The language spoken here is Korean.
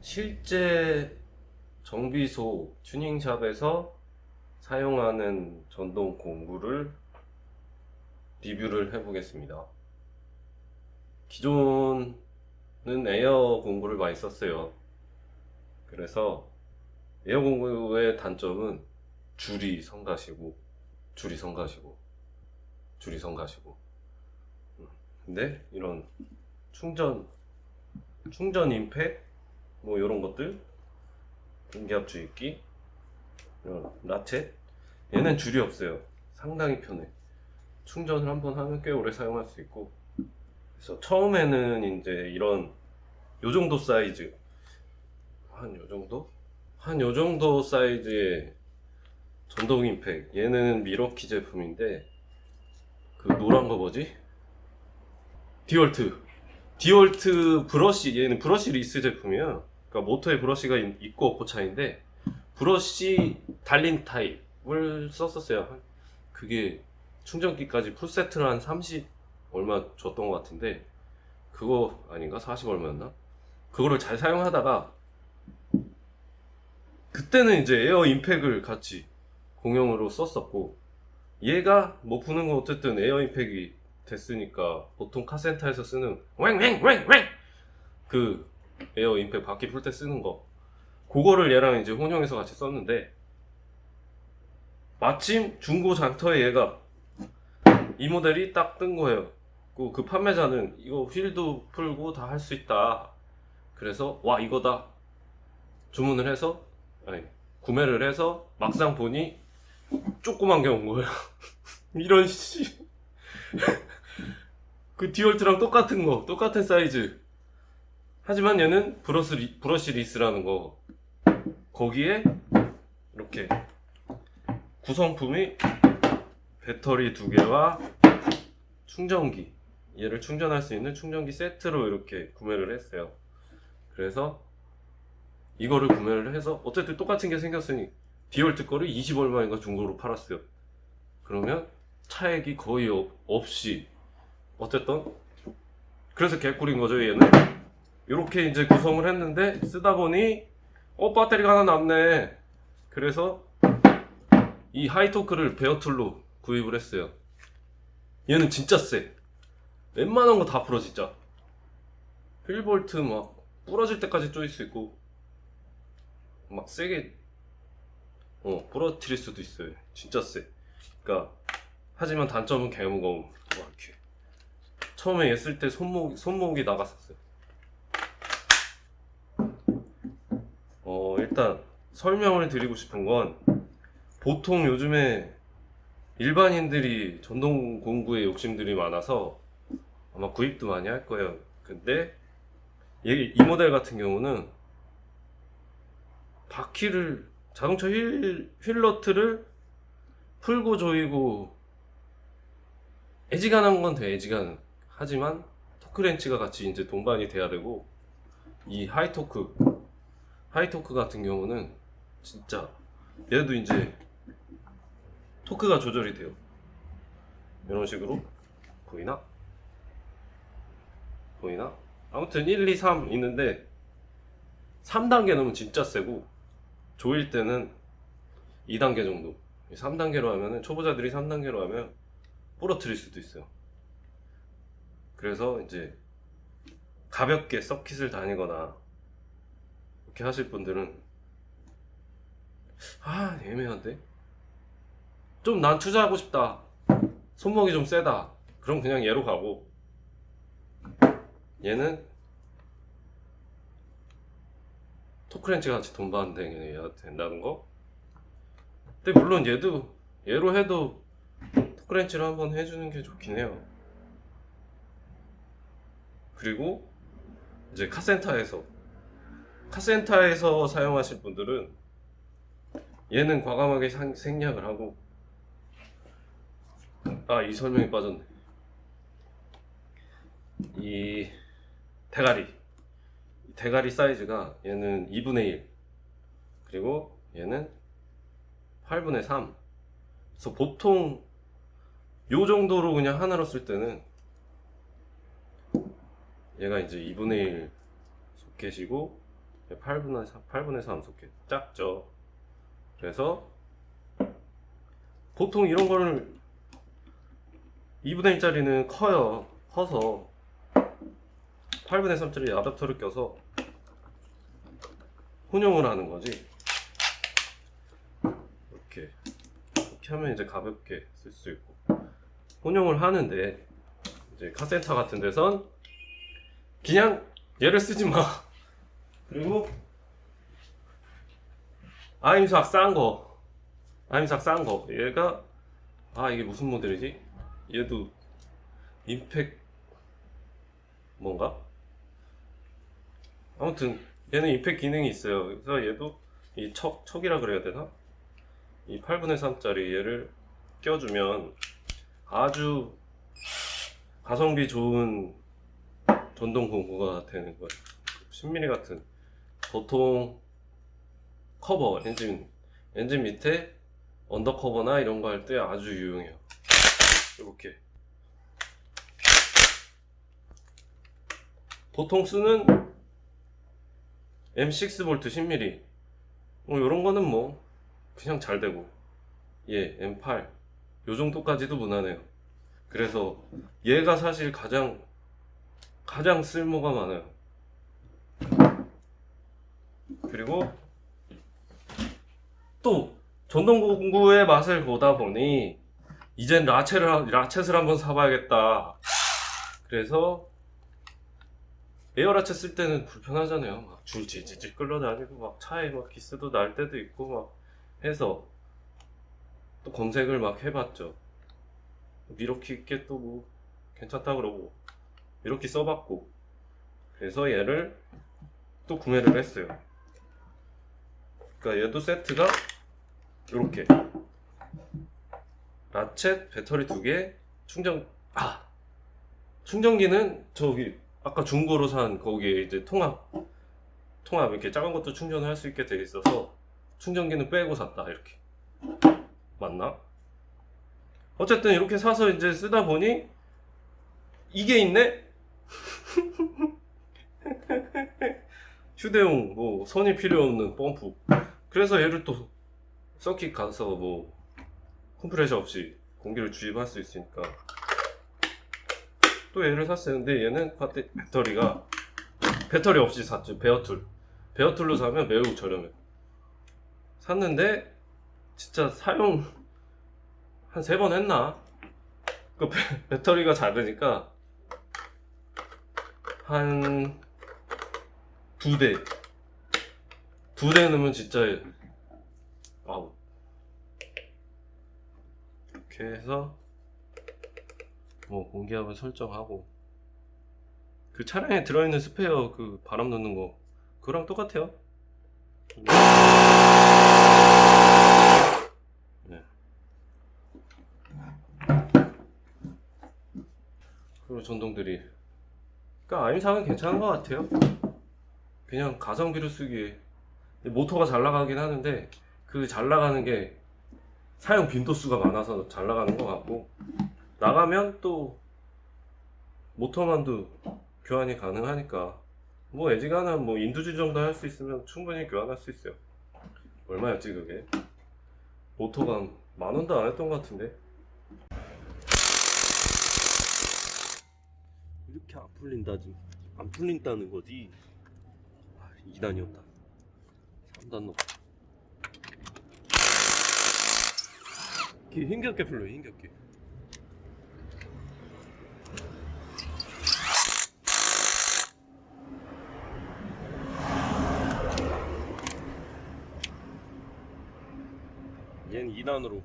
실제 정비소 튜닝샵에서 사용하는 전동 공구를 리뷰를 해보겠습니다. 기존은 에어 공구를 많이 썼어요. 그래서 에어 공구의 단점은 줄이 성가시고, 줄이 성가시고, 줄이 성가시고. 음, 근데 이런 충전, 충전 임팩, 뭐 이런 것들, 공기압 주입기, 이런 라쳇, 얘는 줄이 없어요. 상당히 편해. 충전을 한번 하면 꽤 오래 사용할 수 있고, 그래서 처음에는 이제 이런 요 정도 사이즈, 한 요 정도? 한 요 정도 사이즈의 전동 임팩. 얘는 미러키 제품인데, 그 노란 거 뭐지? 디월트. 디월트 브러쉬, 얘는 브러쉬 리스 제품이야. 그러니까 모터에 브러쉬가 있- 있고 없고 차이인데, 브러쉬 달린 타입을 썼었어요. 그게 충전기까지 풀세트를 한30 얼마 줬던 것 같은데, 그거 아닌가? 40 얼마였나? 그거를 잘 사용하다가, 그때는 이제 에어 임팩을 같이 공용으로 썼었고, 얘가 뭐 부는 건 어쨌든 에어 임팩이 됐으니까 보통 카센터에서 쓰는 왱왱왱왱 그 에어 임팩 바퀴 풀 때 쓰는 거 그거를 얘랑 이제 혼용해서 같이 썼는데 마침 중고 장터에 얘가 이 모델이 딱 뜬 거예요. 그, 그 판매자는 이거 휠도 풀고 다 할 수 있다. 그래서 와 이거다 주문을 해서 아니 구매를 해서 막상 보니 조그만 게 온 거예요. 이런 씨. 그 디올트랑 똑같은 거, 똑같은 사이즈. 하지만 얘는 브러시, 리, 브러시 리스라는 거. 거기에 이렇게 구성품이 배터리 두 개와 충전기. 얘를 충전할 수 있는 충전기 세트로 이렇게 구매를 했어요. 그래서 이거를 구매를 해서 어쨌든 똑같은 게 생겼으니 디올트 거를 20 얼마인가 중고로 팔았어요. 그러면 차액이 거의 어- 없이 어쨌든 그래서 개꿀인 거죠 얘는? 이렇게 이제 구성을 했는데 쓰다 보니 어 배터리가 하나 남네. 그래서 이 하이토크를 베어툴로 구입을 했어요. 얘는 진짜 세 웬만한 거 다 풀어 진짜. 휠볼트 막 부러질 때까지 쪼일 수 있고 막 세게 어 부러뜨릴 수도 있어요. 진짜 세 그러니까 하지만 단점은 개무거움. 와, 이렇게. 처음에 얘 쓸 때 손목, 손목이 나갔었어요. 어, 일단 설명을 드리고 싶은 건 보통 요즘에 일반인들이 전동 공구에 욕심들이 많아서 아마 구입도 많이 할 거예요. 근데 얘, 이 모델 같은 경우는 바퀴를 자동차 휠, 휠러트를 풀고 조이고 애지간한 건 돼, 애지간. 하지만 토크렌치가 같이 이제 동반이 돼야 되고 이 하이토크 하이토크 같은 경우는 진짜 얘도 이제 토크가 조절이 돼요. 이런 식으로 보이나? 보이나? 아무튼 1, 2, 3 있는데 3단계 넣으면 진짜 세고 조일 때는 2단계 정도 3단계로 하면은 초보자들이 3단계로 하면 부러뜨릴 수도 있어요. 그래서 이제 가볍게 서킷을 다니거나 이렇게 하실 분들은 아 애매한데? 좀 난 투자하고 싶다. 손목이 좀 세다. 그럼 그냥 얘로 가고. 얘는 토크렌치 같이 돈반 되야 된다는 거? 근데 물론 얘도 얘로 해도 토크렌치를 한번 해주는 게 좋긴 해요. 그리고 이제 카센터에서 카센터에서 사용하실 분들은 얘는 과감하게 상- 생략을 하고 아 이 설명이 빠졌네. 이 대가리 이 대가리 사이즈가 얘는 2분의 1 그리고 얘는 8분의 3 그래서 보통 요 정도로 그냥 하나로 쓸 때는 얘가 이제 2분의 1 소켓이고 8분의 3, 8분의 3 소켓 작죠. 그래서 보통 이런 거를 2분의 1짜리는 커요. 커서 8분의 3짜리 아답터를 껴서 혼용을 하는 거지. 이렇게 이렇게 하면 이제 가볍게 쓸 수 있고 혼용을 하는데 이제 카센터 같은 데선 그냥 얘를 쓰지 마. 그리고 아임삭 싼 거, 아임삭 싼 거. 얘가 아 이게 무슨 모델이지? 얘도 임팩 뭔가? 아무튼 얘는 임팩 기능이 있어요. 그래서 얘도 이 척, 척이라 그래야 되나? 이 8분의 3짜리 얘를 껴주면 아주 가성비 좋은 전동 공구가 되는 거예요. 10mm 같은 보통 커버 엔진 엔진 밑에 언더커버나 이런 거 할 때 아주 유용해요. 이렇게 보통 쓰는 M6 볼트 10mm 뭐 이런 거는 뭐 그냥 잘 되고 예 M8 요 정도까지도 무난해요. 그래서 얘가 사실 가장 가장 쓸모가 많아요. 그리고 또 전동 공구의 맛을 보다 보니 이젠 라쳇을 라쳇을 한번 사봐야겠다. 그래서 에어 라쳇 쓸 때는 불편하잖아요. 막줄 질질 끌려다니고 막 차에 막 기스도 날 때도 있고 막 해서 또 검색을 막 해봤죠. 미러키 있게 또 뭐 괜찮다 그러고 이렇게 써봤고 그래서 얘를 또 구매를 했어요. 그러니까 얘도 세트가 이렇게 라쳇 배터리 두 개 충전 아 충전기는 저기 아까 중고로 산 거기에 이제 통합 통합 이렇게 작은 것도 충전할 수 있게 돼 있어서 충전기는 빼고 샀다 이렇게 맞나? 어쨌든 이렇게 사서 이제 쓰다 보니 이게 있네? 휴대용 뭐 선이 필요 없는 펌프. 그래서 얘를 또 서킷 가서 뭐 컴프레셔 없이 공기를 주입할 수 있으니까 또 얘를 근데 얘는 배터- 배터리가 배터리 없이 샀죠. 베어툴. 베어툴로 사면 매우 저렴해 샀는데 진짜 사용 한 세 번 했나 그 배, 배터리가 작으니까 한 두 대. 두 대 넣으면 진짜 아우. 이렇게 해서 뭐 공기압을 설정하고 그 차량에 들어있는 스페어 그 바람 넣는 거 그거랑 똑같아요. 네. 그리고 전동들이 그러니까 아임상은 괜찮은 것 같아요. 그냥 가성비로 쓰기에 모터가 잘 나가긴 하는데 그 잘 나가는 게 사용 빈도수가 많아서 잘 나가는 것 같고 나가면 또 모터만도 교환이 가능하니까 뭐 애지간한 뭐 인두질 정도 할 수 있으면 충분히 교환할 수 있어요. 얼마였지 그게? 모터가 만 원도 안 했던 것 같은데 이렇게 안 풀린다지 안 풀린다는 거지. 아, 2단이었다. 3단 넣고. 힘겹게 풀려, 힘겹게. 얘는 2단으로